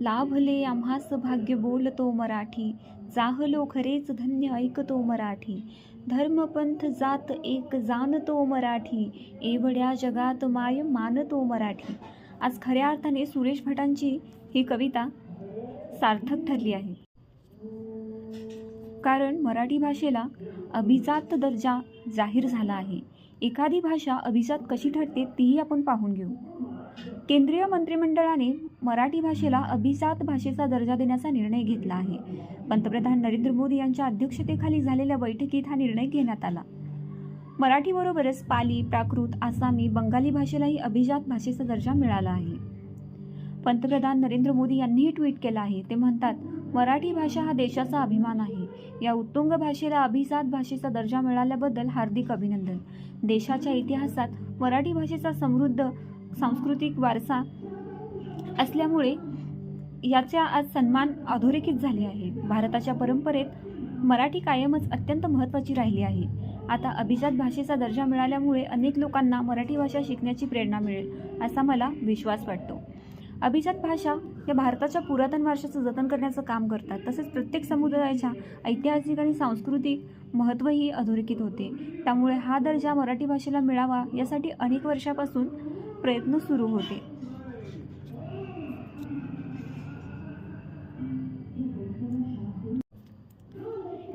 लाभले आम्हास भाग्य बोलतो मराठी. जाहलो खरेच धन्य ऐकतो मराठी. धर्मपंथ जात एक जाणतो मराठी. एवढ्या जगात माय मानतो मराठी. आज खऱ्या अर्थाने सुरेश भटांची ही कविता सार्थक ठरली आहे. कारण मराठी भाषेला अभिजात दर्जा जाहीर झाला आहे. एखादी भाषा अभिजात कशी ठरते तीही आपण पाहून घेऊ. केंद्रीय मंत्रिमंडळाने मराठी भाषेला अभिजात भाषेचा दर्जा देण्याचा निर्णय घेतला आहे. पंतप्रधान नरेंद्र मोदी यांच्या अध्यक्षतेखाली झालेल्या बैठकीत हा निर्णय घेण्यात आला. मराठीबरोबरच पाली प्राकृत आसामी बंगाली भाषेलाही अभिजात भाषेचा दर्जा मिळाला आहे. पंतप्रधान नरेंद्र मोदी यांनीही ट्विट केलं आहे. ते म्हणतात मराठी भाषा हा देशाचा अभिमान आहे. या उत्तुंग भाषेला अभिजात भाषेचा दर्जा मिळाल्याबद्दल हार्दिक अभिनंदन. देशाच्या इतिहासात मराठी भाषेचा समृद्ध सांस्कृतिक वारसा असल्यामुळे याचा आज सन्मान अधोरेखित झाले आहे. भारताच्या परंपरेत मराठी कायमच अत्यंत महत्त्वाची राहिली आहे. आता अभिजात भाषेचा दर्जा मिळाल्यामुळे अनेक लोकांना मराठी भाषा शिकण्याची प्रेरणा मिळेल असा मला विश्वास वाटतो. अभिजात भाषा या भारताच्या पुरातन वारशाचं जतन करण्याचं काम करतात. तसेच प्रत्येक समुदायाच्या ऐतिहासिक आणि सांस्कृतिक महत्त्वही अधोरेखित होते. त्यामुळे हा दर्जा मराठी भाषेला मिळावा यासाठी अनेक वर्षापासून प्रयत्न सुरू होते.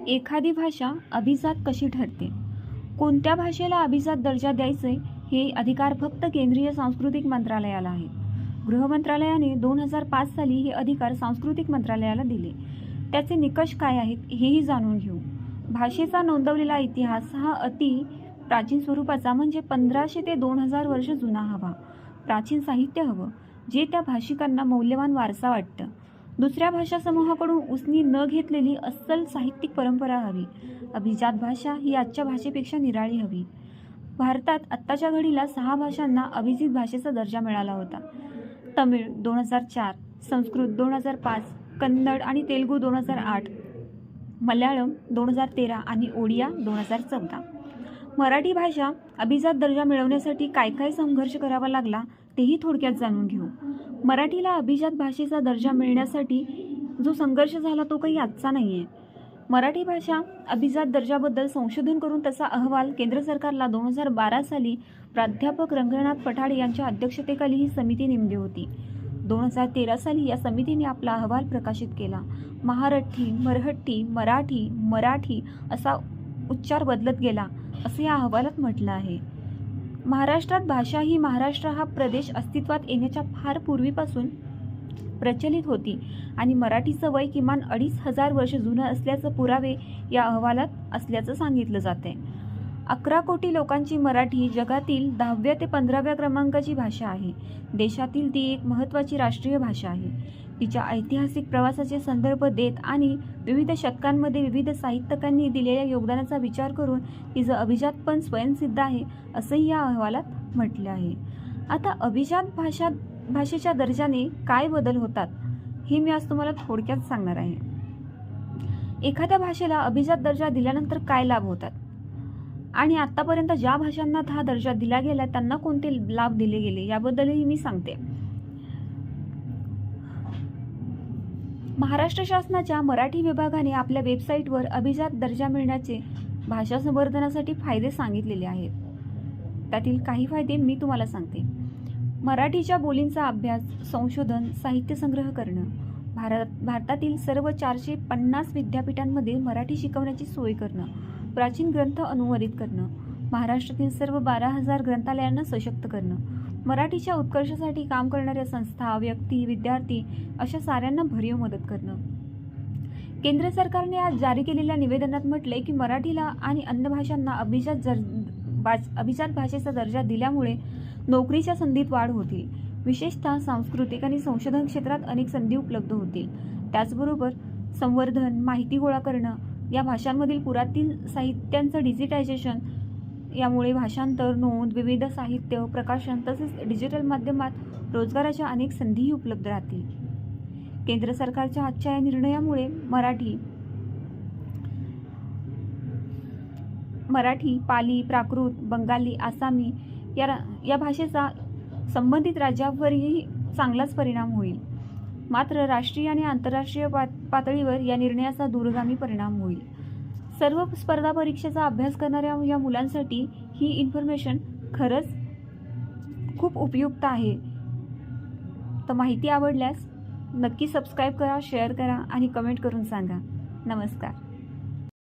एखादी भाषा अभिजात कशी ठरते? कोणत्या भाषेला अभिजात दर्जा द्यायचे हे अधिकार फक्त केंद्रीय सांस्कृतिक मंत्रालयाला आहे गृह मंत्रालयाने दोन हजार पाच साली हे अधिकार सांस्कृतिक मंत्रालयाला दिले. त्याचे निकष काय आहेत हेही जाणून घेऊ. भाषेचा नोंदवलेला इतिहास हा अति प्राचीन स्वरूपाचा म्हणजे पंधराशे ते दोन हजार वर्ष जुना हवा. प्राचीन साहित्य हवं जे त्या भाषिकांना मौल्यवान वारसा वाटतं. दुसऱ्या भाषा समूहाकडून उसनी न घेतलेली अस्सल साहित्यिक परंपरा हवी. अभिजात भाषा ही आजच्या भाषेपेक्षा निराळी हवी. भारतात आत्ताच्या घडीला सहा भाषांना अभिजित भाषेचा दर्जा मिळाला होता. तमिळ दोन हजार चार संस्कृत दोन हजार पाच कन्नड आणि तेलगू दोन हजार आठ मल्याळम दोन हजार तेरा आणि ओडिया दोन हजार चौदा. मराठी भाषा अभिजात दर्जा मिळवण्यासाठी काय काय संघर्ष करावा लागला तेही थोडक्यात जाणून घेऊ. मराठीला अभिजात भाषेचा दर्जा मिळण्यासाठी जो संघर्ष झाला तो काही आजचा नाही आहे मराठी भाषा अभिजात दर्जाबद्दल संशोधन करून तसा अहवाल केंद्र सरकारला दोन हजार बारा साली प्राध्यापक रंगनाथ पठाड यांच्या अध्यक्षतेखाली ही समिती नेमली होती. दोन हजार तेरा साली या समितीने आपला अहवाल प्रकाशित केला. महारठ्ठी मरहट्टी मराठी मराठी असा उच्चार बदलत गेला असं या अहवालात म्हटलं आहे. महाराष्ट्रात भाषा ही महाराष्ट्र हा प्रदेश अस्तित्वात येण्याच्या फार पूर्वीपासून प्रचलित होती आणि मराठीचं वय किमान अडीच हजार वर्ष जुनं असल्याचं पुरावे या अहवालात असल्याचं सांगितलं जाते अकरा कोटी लोकांची मराठी जगातील दहाव्या ते पंधराव्या क्रमांकाची भाषा आहे. देशातील ती एक महत्त्वाची राष्ट्रीय भाषा आहे. तिच्या ऐतिहासिक प्रवासाचे संदर्भ देत आणि विविध शतकांमध्ये विविध साहित्यकांनी दिलेल्या योगदानाचा विचार करून तिचं अभिजातपण स्वयंसिद्ध आहे असंही या अहवालात म्हटले आहे. आता अभिजात भाषा भाषेच्या दर्जाने काय बदल होतात हे मी आज तुम्हाला थोडक्यात सांगणार आहे. एखाद्या भाषेला अभिजात दर्जा दिल्यानंतर काय लाभ होतात? आणि आत्तापर्यंत ज्या भाषांना हा दर्जा दिला गेला त्यांना कोणते लाभ दिले गेले याबद्दलही मी सांगते. महाराष्ट्र शासनाच्या मराठी विभागाने आपल्या वेबसाईटवर अभिजात दर्जा मिळण्याचे भाषा संवर्धनासाठी फायदे सांगितलेले आहेत. त्यातील काही फायदे मी तुम्हाला सांगते. मराठीच्या बोलींचा अभ्यास संशोधन साहित्य संग्रह करणं भारत भारतातील सर्व चारशे पन्नास विद्यापीठांमध्ये मराठी शिकवण्याची सोय करणं प्राचीन ग्रंथ अनुवादित करणं महाराष्ट्रातील सर्व बारा हजार ग्रंथालयांना सशक्त करणं मराठीच्या उत्कर्षासाठी काम करणाऱ्या संस्था व्यक्ती विद्यार्थी अशा साऱ्यांना भरीव मदत करणं. केंद्र सरकारने आज जारी केलेल्या निवेदनात म्हटले की मराठीला आणि अन्य भाषांना अभिजात जर अभिजात भाषेचा दर्जा दिल्यामुळे नोकरीच्या संधीत वाढ होतील. विशेषतः सांस्कृतिक आणि संशोधन क्षेत्रात अनेक संधी उपलब्ध होतील. त्याचबरोबर संवर्धन माहिती गोळा करणं या भाषांमधील पुरातील साहित्यांचं डिजिटायझेशन यामुळे भाषांतर नोंद विविध साहित्य प्रकाशन तसेच डिजिटल माध्यमात रोजगाराच्या अनेक संधीही उपलब्ध राहतील. केंद्र सरकारच्या आजच्या या निर्णयामुळे मराठी मराठी पाली प्राकृत बंगाली आसामी या रा- या भाषेचा संबंधित राज्यावरही चांगलाच परिणाम होईल. मात्र राष्ट्रीय आणि आंतरराष्ट्रीय पात पातळीवर या निर्णयाचा दूरगामी परिणाम होईल. सर्व स्पर्धा परीक्षेचा अभ्यास करणाऱ्या या मुलांसाठी ही इन्फॉर्मेशन खरंच खूप उपयुक्त आहे. तर माहिती आवडल्यास नक्की सबस्क्राईब करा शेअर करा आणि कमेंट करून सांगा. नमस्कार.